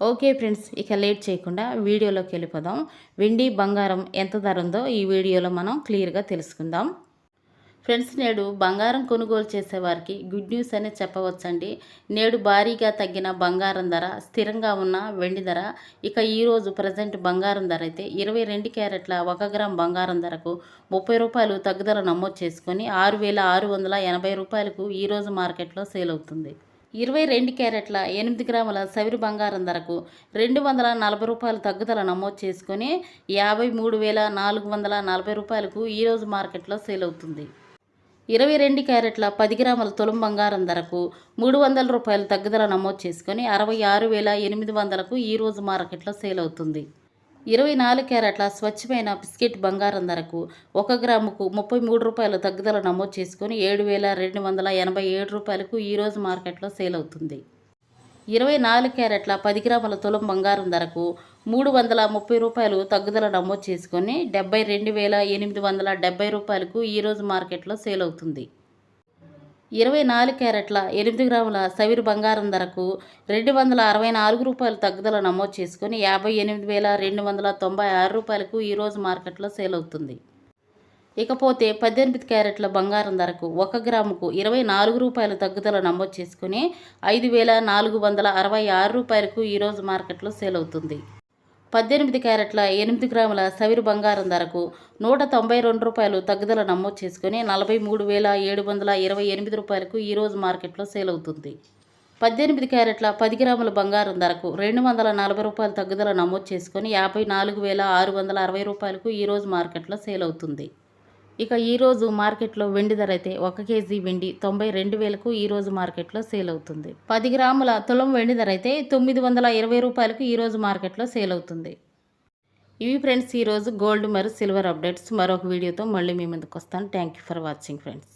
Okay friends ఇక late చేయకుండా వీడియోలోకి వెళ్ళిపోదాం. వెండి బంగారం ఎంత ధర ఉందో ఈ వీడియోలో మనం క్లియర్గా తెలుసుకుందాం. ఫ్రెండ్స్ నేడు బంగారం కొనుగోలు చేసేవారికి గుడ్ న్యూస్ అనే చెప్పవచ్చండి. నేడు భారీగా తగ్గిన బంగారం ధర స్థిరంగా ఉన్న వెండి ధర ఇక ఈరోజు ప్రజెంట్ బంగారం ధర అయితే ఇరవై రెండు క్యారెట్ల ఒక గ్రామ్ బంగారం ధరకు ముప్పై రూపాయలు తగ్గుదల నమోదు చేసుకొని ఆరు వేల ఆరు వందల ఎనభై రూపాయలకు ఈరోజు మార్కెట్లో సేల్ అవుతుంది. ఇరవై రెండు క్యారెట్ల ఎనిమిది గ్రాముల సవిరి బంగారం ధరకు రెండు వందల నలభై రూపాయలు తగ్గుదల నమోదు చేసుకొని యాభై మూడు వేల నాలుగు వందల నలభై రూపాయలకు ఈరోజు మార్కెట్లో సేల్ అవుతుంది. ఇరవై రెండు క్యారెట్ల పది గ్రాముల తులం బంగారం ధరకు మూడు వందల రూపాయలు తగ్గుదల నమోదు చేసుకొని అరవై ఆరు వేల ఎనిమిది వందలకు ఈరోజు మార్కెట్లో సేల్ అవుతుంది. ఇరవై నాలుగు క్యారెట్ల స్వచ్ఛమైన బిస్కెట్ బంగారం ధరకు ఒక గ్రాముకు ముప్పై మూడు రూపాయల తగ్గుదల నమోదు చేసుకొని ఏడు వేల రెండు వందల ఎనభై ఏడు రూపాయలకు ఈరోజు మార్కెట్లో సేల్ అవుతుంది. ఇరవై నాలుగు క్యారెట్ల పది గ్రాముల తులం బంగారం ధరకు మూడు వందల ముప్పై రూపాయలు తగ్గుదల నమోదు చేసుకొని డెబ్బై రెండు వేల ఎనిమిది వందల డెబ్బై రూపాయలకు ఈరోజు మార్కెట్లో సేల్ అవుతుంది. ఇరవై నాలుగు క్యారెట్ల ఎనిమిది గ్రాముల సవిరు బంగారం ధరకు రెండు వందల అరవై నాలుగు రూపాయలు తగ్గుదల నమోదు చేసుకుని యాభై ఎనిమిది వేల రెండు వందల తొంభై ఆరు రూపాయలకు ఈరోజు మార్కెట్లో సేల్ అవుతుంది. ఇకపోతే పద్దెనిమిది క్యారెట్ల బంగారం ధరకు ఒక గ్రాముకు ఇరవై నాలుగు రూపాయల తగ్గుదల నమోదు చేసుకుని ఐదు వేల నాలుగు వందల అరవై ఆరు రూపాయలకు ఈరోజు మార్కెట్లో సేల్ అవుతుంది. పద్దెనిమిది క్యారెట్ల ఎనిమిది గ్రాముల సవిరు బంగారం ధరకు నూట తొంభై రెండు రూపాయలు తగ్గుదల నమోదు చేసుకుని నలభై మూడు వేల ఏడు వందల ఇరవై ఎనిమిది రూపాయలకు ఈరోజు మార్కెట్లో సేల్ అవుతుంది. పద్దెనిమిది క్యారెట్ల పది గ్రాముల బంగారం ధరకు రెండు వందల నలభై రూపాయలు తగ్గుదల నమోదు చేసుకొని యాభై నాలుగు వేల ఆరు వందల అరవై రూపాయలకు ఈరోజు మార్కెట్లో సేల్ అవుతుంది. ఇక ఈరోజు మార్కెట్లో వెండి ధర అయితే ఒక కేజీ వెండి తొంభై రెండు వేలకు ఈరోజు మార్కెట్లో సేల్ అవుతుంది. పది గ్రాముల తులం వెండి ధర అయితే తొమ్మిది వందల ఇరవై రూపాయలకు ఈరోజు మార్కెట్లో సేల్ అవుతుంది. ఇవి ఫ్రెండ్స్ ఈరోజు గోల్డ్ మరియు సిల్వర్ అప్డేట్స్. మరొక వీడియోతో మళ్ళీ మీ ముందుకు వస్తాను. Thank you for watching friends.